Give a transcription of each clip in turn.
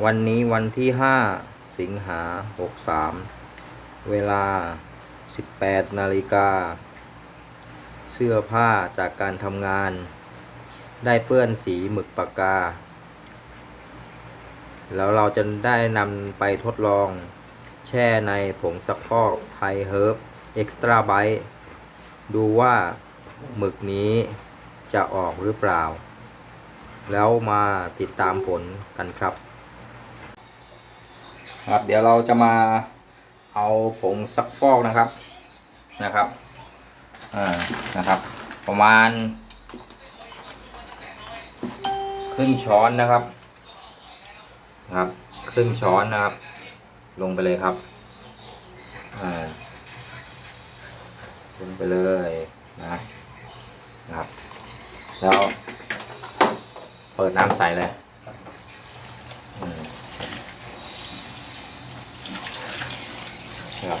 วันนี้วันที่ 5 สิงหา 63 เวลา 18 นาฬิกา เสื้อผ้าจากการทำงาน ได้เปื้อนสีหมึกปากกา แล้วเราจะได้นำไปทดลอง แช่ในผงซักฟอกไทยเฮิร์บเอ็กซ์ตร้าไบต์ดูว่าหมึกนี้จะออกหรือเปล่า แล้วมาติดตามผลกันครับ ครับ เดี๋ยวเราจะมาเอาผงซักฟอกนะครับนะครับอ่านะครับ ประมาณ ครึ่งช้อนนะครับนะครับ ครึ่งช้อนนะครับ ลงไปเลยครับอ่าลงไปเลยนะนะครับ แล้วเปิดน้ำใส่เลยอืม ครับ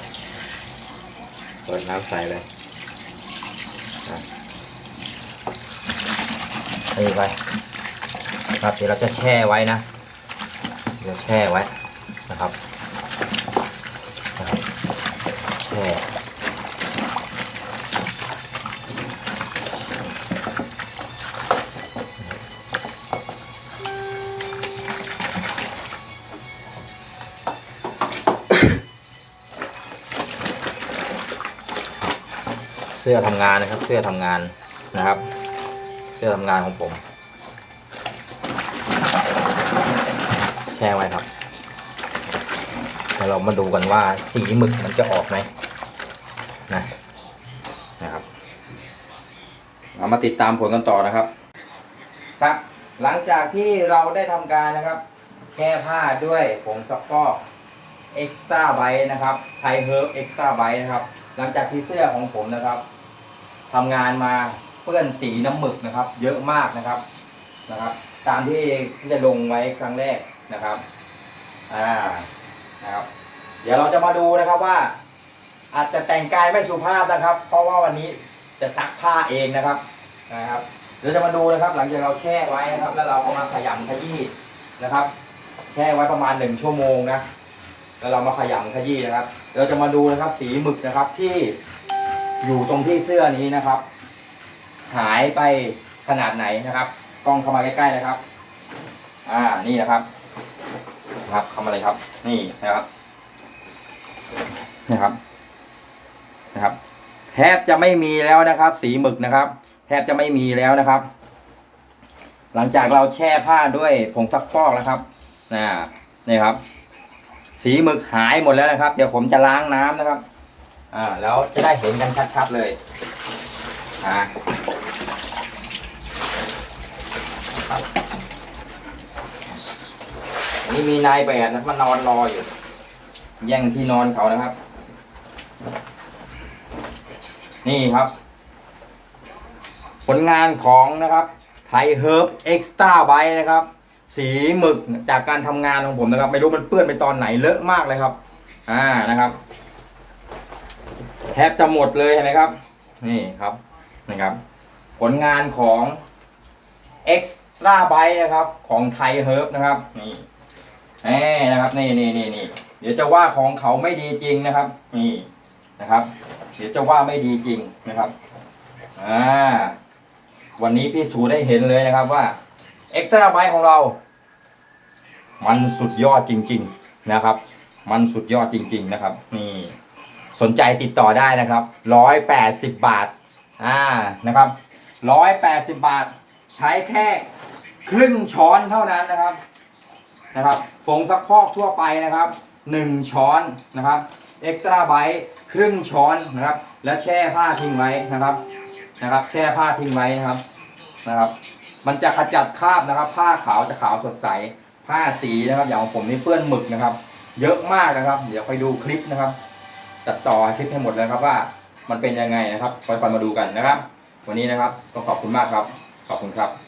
เปิดน้ำใส่เลยตีไปนะครับเดี๋ยวเราจะแช่ไว้นะเดี๋ยวแช่ไว้นะครับนะครับแช่ เสื้อทำงานนะครับ เสื้อทำงานนะครับ เสื้อทำงานของผม แช่ไว้ครับเดี๋ยวเรามาดูกันว่าสีหมึกมันจะออกไหมนะนะครับเรามาติดตามผลกันต่อนะครับ ครับ หลังจากที่เราได้ทำการนะครับ แช่ผ้าด้วยผงซักฟอกเอ็กซ์ตร้าไบนะครับไทเฮิร์บเอ็กซ์ตร้าไบนะครับ หลังจากที่เสื้อของผมนะครับทำงานมาเปื้อนสีน้ำหมึกนะครับ เยอะมากนะครับนะครับ ตามที่ได้ลงไว้ครั้งแรกนะครับอ่านะครับ เดี๋ยวเราจะมาดูนะครับว่า อาจจะแต่งกายไม่สุภาพนะครับ เพราะว่าวันนี้จะซักผ้าเองนะครับนะครับเดี๋ยวจะมาดูนะครับหลังจากเราแช่ไว้นะครับ แล้วเราเอามาขยำขยี้นะครับ แช่ไว้ประมาณหนึ่งชั่วโมงนะ แล้วเรามาขยำขยี้นะครับ เราจะมาดูนะครับสีหมึกนะครับที่อยู่ตรงที่เสื้อนี้นะครับ หายไปขนาดไหนนะครับ กล้องเข้ามาใกล้ๆนะครับ อ่านี่นะครับนะครับเข้ามาเลยครับ นี่นะครับนะครับนะครับ แทบจะไม่มีแล้วนะครับ สีหมึกนะครับ แทบจะไม่มีแล้วนะครับ หลังจากเราแช่ผ้าด้วยผงซักฟอกนะครับนะนี่ครับ สีหมึกหายหมดแล้วนะครับ เดี๋ยวผมจะล้างน้ำนะครับ อ่า แล้วจะได้เห็นกันชัดๆเลย อ่านนี่มีนายแบบนะมานอนรออยู่ แย่งที่นอนเขานะครับ นี่ครับ ผลงานของนะครับไทยเฮิร์บเอ็กซ์ต้าไบนะครับ สีหมึกจากการทำงานของผมนะครับ ไม่รู้มันเปื้อนไปตอนไหนเลอะมากเลยครับ อ่านะครับแทบจะหมดเลยเห็นไหมครับ นี่ครับนะครับ ผลงานของ Extra b y t e นะครับ ของไทยเฮิร์บนะครับนี่แน่นะครับนี่นี่นี่นี่เดี๋ยวจะว่าของเขาไม่ดีจริงนะครับ นี่นะครับ เดี๋ยวจะว่าไม่ดีจริงนะครับอ่าวันนี้พี่สูได้เห็นเลยนะครับว่า Extra b y t e ของเรา มันสุดยอดจริง ๆนะครับ มันสุดยอดจริง ๆนะครับ นี่ สนใจติดต่อได้นะครับร้อยแปดสิบบาทอ่านะครับร้อยแปดสิบบาท ใช้แค่ครึ่งช้อนเท่านั้นนะครับนะครับผงซักฟอกทั่วไปนะครับหนึ่งช้อนนะครับเอ็กตร้าไบครึ่งช้อนนะครับ แล้วแช่ผ้าทิ้งไว้นะครับนะครับ แช่ผ้าทิ้งไว้นะครับนะครับ มันจะขจัดคราบนะครับ ผ้าขาวจะขาวสดใส ผ้าสีนะครับ อย่างของผมนี่เปื้อนหมึกนะครับ เยอะมากนะครับ เดี๋ยวไปดูคลิปนะครับ ตัดต่อคลิปให้หมดเลยครับว่า มันเป็นยังไงนะครับค่อยๆมาดูกันนะครับ วันนี้นะครับต้องขอบคุณมากครับ ขอบคุณครับ